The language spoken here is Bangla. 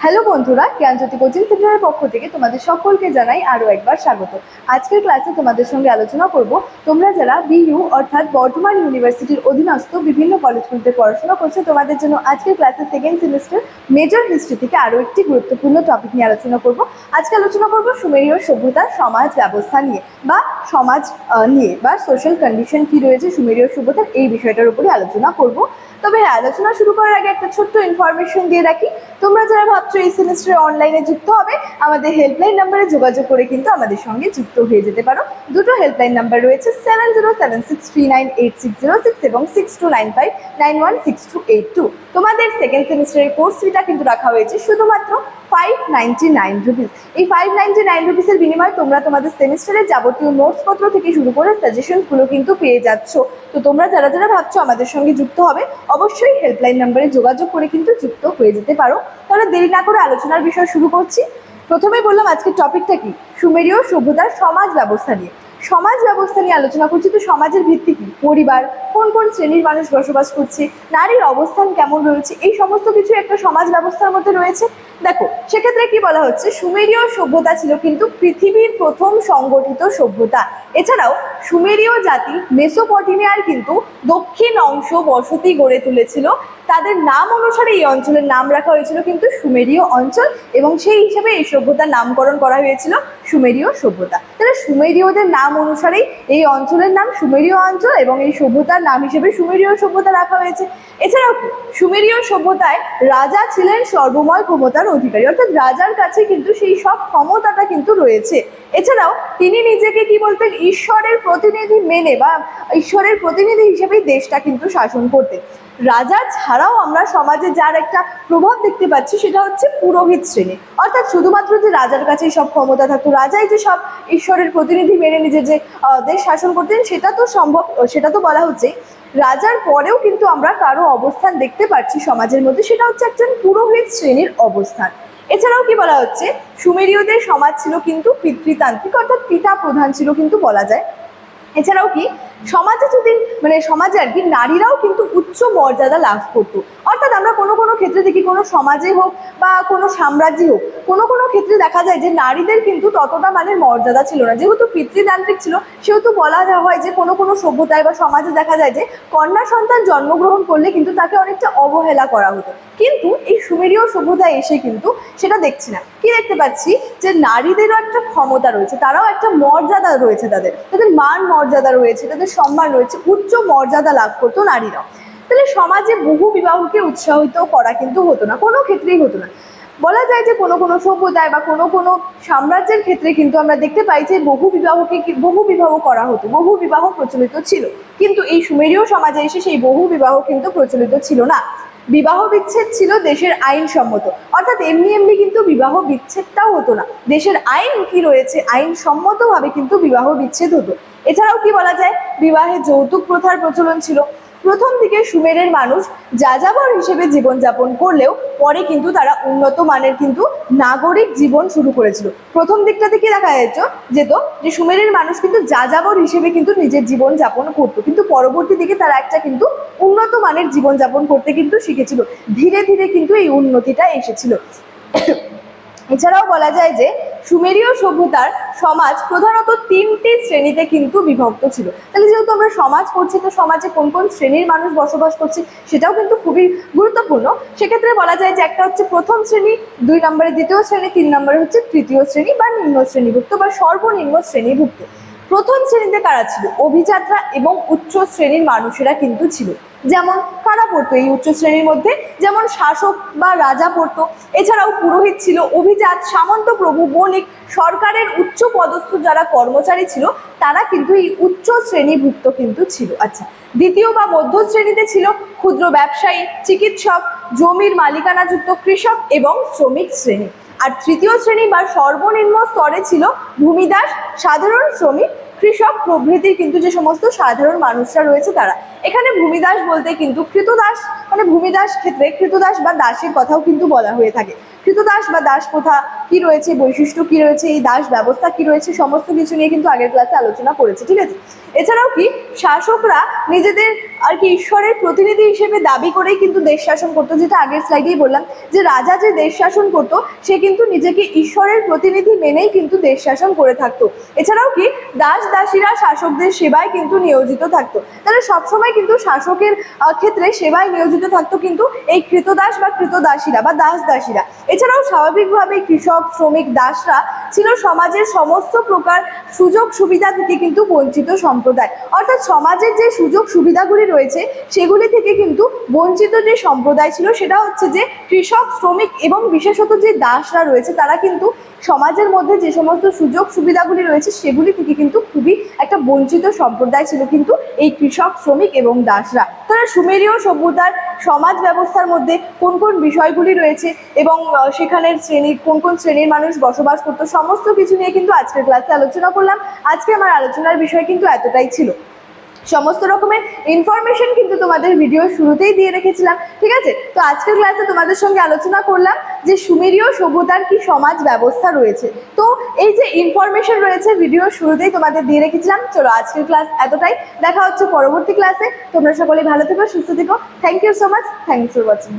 হ্যালো বন্ধুরা জ্ঞানজ্যোতি কোচিং সেন্টারের পক্ষ থেকে তোমাদের সকলকে জানাই আরও একবার স্বাগত। আজকের ক্লাসে তোমাদের সঙ্গে আলোচনা করব তোমরা যারা বিইউ অর্থাৎ বর্ধমান ইউনিভার্সিটির অধীনস্থ বিভিন্ন কলেজগুলিতে পড়াশোনা করছ তোমাদের জন্য আজকের ক্লাসে সেকেন্ড সেমিস্টার মেজর হিস্ট্রি থেকে আরও একটি গুরুত্বপূর্ণ টপিক নিয়ে আলোচনা করব। আজকে আলোচনা করব সুমেরীয় সভ্যতা সমাজ ব্যবস্থা নিয়ে বা সমাজ নিয়ে বা সোশ্যাল কন্ডিশন কী রয়েছে সুমেরীয় সভ্যতার এই বিষয়টার উপরে আলোচনা করব। তবে হ্যাঁ, আলোচনা শুরু করার আগে একটা ছোট্ট ইনফরমেশন দিয়ে রাখি। তোমরা যারা ভাবছ এই সেমিস্টারে অনলাইনে যুক্ত হবে। আমাদের হেল্পলাইন নাম্বারে যোগাযোগ করে কিন্তু আমাদের সঙ্গে যুক্ত হয়ে যেতে পারো। দুটো হেল্পলাইন নাম্বার রয়েছে seven zero seven six three nine eight six zero six এবং six two nine five nine one six two eight two তোমাদের সেকেন্ড সেমিস্টারের কোর্স ফিটা কিন্তু রাখা হয়েছে, শুধুমাত্র ফাইভ নাইনটি নাইন রুপিস এই ফাইভ নাইনটি নাইন রুপিসের বিনিময়ে তোমরা তোমাদের সেমিস্টারের যাবতীয় নোটসপত্র থেকে শুরু করে সাজেশনসগুলো কিন্তু পেয়ে যাচ্ছ। তো তোমরা যারা যারা ভাবছ আমাদের সঙ্গে যুক্ত হবে, অবশ্যই হেল্পলাইন নাম্বারে যোগাযোগ করে কিন্তু যুক্ত হয়ে যেতে পারো। তাহলে দেরি না করে আলোচনার বিষয় শুরু করছি। প্রথমে বললাম আজকের টপিকটা কি? সুমেরীয় সভ্যতার সমাজ ব্যবস্থা নিয়ে। সমাজ ব্যবস্থা নিয়ে আলোচনা করছি। তো সমাজের ভিত্তি কি? পরিবার, কোন কোন শ্রেণির মানুষ বসবাস করছে, নারীর অবস্থান কেমন রয়েছে, এই সমস্ত কিছু একটা সমাজ ব্যবস্থার মধ্যে রয়েছে। দেখো, সেক্ষেত্রে কি বলা হচ্ছে? সুমেরীয় সভ্যতা ছিল কিন্তু পৃথিবীর প্রথম সংগঠিত সভ্যতা। এছাড়াও সুমেরীয় জাতি মেসোপটেমিয়ার কিন্তু দক্ষিণ অংশ বসতি গড়ে তুলেছিল। তাদের নাম অনুসারে এই অঞ্চলের নাম রাখা হয়েছিল কিন্তু সুমেরীয় অঞ্চল এবং সেই হিসেবে এই সভ্যতার নামকরণ করা হয়েছিল সুমেরীয় সভ্যতা। তাহলে সুমেরীয়দের নাম অনুসারেই এই অঞ্চলের নাম সুমেরীয় অঞ্চল এবং এই সভ্যতার নাম হিসেবে সুমেরীয় সভ্যতা রাখা হয়েছে। এছাড়াও? সুমেরীয় সভ্যতায় রাজা ছিলেন সর্বময় ক্ষমতার অধিকারী। অর্থাৎ রাজার কাছে কিন্তু সেই সব ক্ষমতাটা কিন্তু রয়েছে। এছাড়াও তিনি নিজেকে কি বলতেন ঈশ্বরের প্রতিনিধি মেনে বা ঈশ্বরের প্রতিনিধি হিসেবেই দেশটা কিন্তু শাসন করতেন রাজা ছাড়াও আমরা সমাজে যার একটা প্রভাব দেখতে পাচ্ছি সেটা হচ্ছে পুরোহিত শ্রেণি। অর্থাৎ শুধুমাত্র যে রাজার কাছেই সব ক্ষমতা থাকতো, রাজাই যে সব ঈশ্বরের প্রতিনিধি মেনে নিজে যে দেশ শাসন করতেন, সেটা তো সম্ভব, সেটা তো বলা হচ্ছে রাজার পরেও কিন্তু আমরা কারও অবস্থান দেখতে পাচ্ছি সমাজের মধ্যে, সেটা হচ্ছে একজন পুরোহিত শ্রেণির অবস্থান। এছাড়াও কি বলা হচ্ছে? সুমেরীয়দের সমাজ ছিল কিন্তু পিতৃতান্ত্রিক, অর্থাৎ পিতা প্রধান ছিল কিন্তু বলা যায় এছাড়াও কি, সমাজে যদি মানে সমাজে আর কি নারীরাও কিন্তু উচ্চ মর্যাদা লাভ করতো। অর্থাৎ আমরা কোনো কোনো ক্ষেত্রে দেখি কোনো সমাজে হোক বা কোনো সাম্রাজ্যে হোক, কোনো কোনো ক্ষেত্রে দেখা যায় যে নারীদের কিন্তু ততটা মানে মর্যাদা ছিল না। যেহেতু পিতৃতান্ত্রিক ছিল, সেহেতু বলা হয় যে কোনো কোনো সভ্যতায় বা সমাজে দেখা যায় যে কন্যা সন্তান জন্মগ্রহণ করলে কিন্তু তাকে অনেকটা অবহেলা করা হতো। কিন্তু এই সুমেরীয় সভ্যতায় এসে কিন্তু সেটা দেখছি না। কি দেখতে পাচ্ছি? যে নারীদেরও একটা ক্ষমতা রয়েছে, তারাও একটা মর্যাদা রয়েছে তাদের। তাদের মান মর্যাদা রয়েছে, তাদের সম্মান রয়েছে, উচ্চ মর্যাদা লাভ করতো নারীরাও। তাহলে সমাজে বহু বিবাহকে উৎসাহিত করা কিন্তু হতো না, কোনো ক্ষেত্রেই হতো না। বলা যায় যে কোনো কোনো সভ্যতায় বা কোনো কোনো সাম্রাজ্যের ক্ষেত্রে কিন্তু আমরা দেখতে পাই যে বহু বিবাহকে বহু বিবাহ করা হতো, বহু বিবাহ প্রচলিত ছিল। কিন্তু এই সুমেরীয় সমাজে এসে সেই বহু বিবাহ কিন্তু প্রচলিত ছিল না। বিবাহ বিচ্ছেদ ছিল দেশের আইনসম্মত অর্থাৎ এমনি এমনি কিন্তু বিবাহ বিচ্ছেদটাও হতো না। দেশের আইন কি রয়েছে, আইন সম্মতভাবে কিন্তু বিবাহ বিচ্ছেদ হতো। এছাড়াও কি বলা যায়, বিবাহে যৌতুক প্রথার প্রচলন ছিল। প্রথম দিকে সুমেরের মানুষ যাযাবর হিসেবে জীবনযাপন করলেও পরে কিন্তু তারা উন্নত মানের কিন্তু নাগরিক জীবন শুরু করেছিল। প্রথম দিকটাতে কি দেখা যেত যেত যে সুমেরের মানুষ কিন্তু যাযাবর হিসেবে কিন্তু নিজের জীবন যাপন করতো। কিন্তু পরবর্তী দিকে তারা একটা কিন্তু উন্নত মানের জীবন যাপন করতে কিন্তু শিখেছিল। ধীরে ধীরে কিন্তু এই উন্নতিটা এসেছিল। এছাড়াও বলা যায় যে সুমেরীয় সভ্যতার সমাজ প্রধানত তিনটি শ্রেণীতে কিন্তু বিভক্ত ছিল। তাহলে যেহেতু আমরা সমাজ করছি তো সমাজে কোন কোন শ্রেণির মানুষ বসবাস করছে সেটাও কিন্তু খুবই গুরুত্বপূর্ণ। সেক্ষেত্রে বলা যায় যে একটা হচ্ছে প্রথম শ্রেণি, দুই নম্বরে দ্বিতীয় শ্রেণি, তিন নম্বরে হচ্ছে তৃতীয় শ্রেণি বা নিম্ন শ্রেণীভুক্ত বা সর্বনিম্ন শ্রেণীভুক্ত। প্রথম শ্রেণীতে কারা ছিল? অভিযাত্রা এবং উচ্চ শ্রেণির মানুষেরা কিন্তু ছিল। যেমন কারা পড়তো এই উচ্চ শ্রেণির মধ্যে? যেমন শাসক বা রাজা পড়তো। এছাড়াও পুরোহিত ছিল অভিজাত সামন্ত প্রভু বণিক সরকারের উচ্চ পদস্থ যারা কর্মচারী ছিল, তারা কিন্তু এই উচ্চ শ্রেণীভুক্ত কিন্তু ছিল। আচ্ছা দ্বিতীয় বা মধ্য শ্রেণীতে ছিল ক্ষুদ্র ব্যবসায়ী, চিকিৎসক, জমির মালিকানাযুক্ত কৃষক এবং শ্রমিক শ্রেণি। আর তৃতীয় শ্রেণি বা সর্বনিম্ন স্তরে ছিল ভূমিদাস, সাধারণ শ্রমিক কৃষক প্রভৃতির কিন্তু যে সমস্ত সাধারণ মানুষরা রয়েছে তারা। এখানে ভূমিদাস বলতে কিন্তু কৃতদাস মানে ভূমিদাস ক্ষেত্রে কৃতদাস বা দাসের কথাও কিন্তু বলা হয়ে থাকে। কৃতদাস বা দাস প্রথা কি রয়েছে, বৈশিষ্ট্য কি রয়েছে, এই দাস ব্যবস্থা কি রয়েছে, সমস্ত কিছু নিয়ে কিন্তু আগের ক্লাসে আলোচনা করেছে, ঠিক আছে? এছাড়াও কি, শাসকরা নিজেদের আর কি ঈশ্বরের প্রতিনিধি হিসেবে দাবি করেই কিন্তু দেশ শাসন করতো, যেটা আগের স্লাইডেই বললাম, যে রাজা যে দেশ শাসন করতো, সে কিন্তু নিজেকে ঈশ্বরের প্রতিনিধি মেনেই কিন্তু দেশ শাসন করে থাকতো। এছাড়াও কি, দাস দাসীরা শাসকদের সেবায় কিন্তু নিয়োজিত থাকতো। তাহলে সবসময় কিন্তু শাসকের ক্ষেত্রে সেবায় নিয়োজিত থাকতো কিন্তু এই কৃতদাস বা কৃতদাসীরা বা দাস দাসীরা। এছাড়াও স্বাভাবিকভাবে কৃষক, শ্রমিক, দাসরা ছিল সমাজের সমস্ত প্রকার সুযোগ সুবিধা থেকে কিন্তু বঞ্চিত সম্প্রদায়। অর্থাৎ সমাজের যে সুযোগ সুবিধাগুলি রয়েছে, সেগুলি থেকে কিন্তু বঞ্চিত যে সম্প্রদায় ছিল, সেটা হচ্ছে যে কৃষক, শ্রমিক এবং বিশেষত যে দাসরা রয়েছে, তারা কিন্তু সমাজের মধ্যে যে সমস্ত সুযোগ সুবিধাগুলি রয়েছে, সেগুলি থেকে কিন্তু খুবই একটা বঞ্চিত সম্প্রদায় ছিল কিন্তু এই কৃষক, শ্রমিক এবং দাসরা। তারা সুমেরীয় সভ্যতার সমাজ ব্যবস্থার মধ্যে কোন কোন বিষয়গুলি রয়েছে এবং সেখানের শ্রেণির, কোন কোন শ্রেণির মানুষ বসবাস করতো, সমস্ত কিছু নিয়ে কিন্তু আজকের ক্লাসে আলোচনা করলাম। আজকে আমার আলোচনার বিষয় কিন্তু এতটাই ছিল। সমস্ত রকমের ইনফরমেশন কিন্তু তোমাদের ভিডিও শুরুতেই দিয়ে রেখেছিলাম, ঠিক আছে? তো আজকের ক্লাসে তোমাদের সঙ্গে আলোচনা করলাম যে সুমেরীয় সভ্যতার কি সমাজ ব্যবস্থা রয়েছে। তো এই যে ইনফরমেশন রয়েছে ভিডিও শুরুতেই তোমাদের দিয়ে রেখেছিলাম। চলো আজকের ক্লাস এতটাই। দেখা হচ্ছে পরবর্তী ক্লাসে তোমরা সকলে ভালো থেকো, সুস্থ থেকো। Thank you so much thanks for watching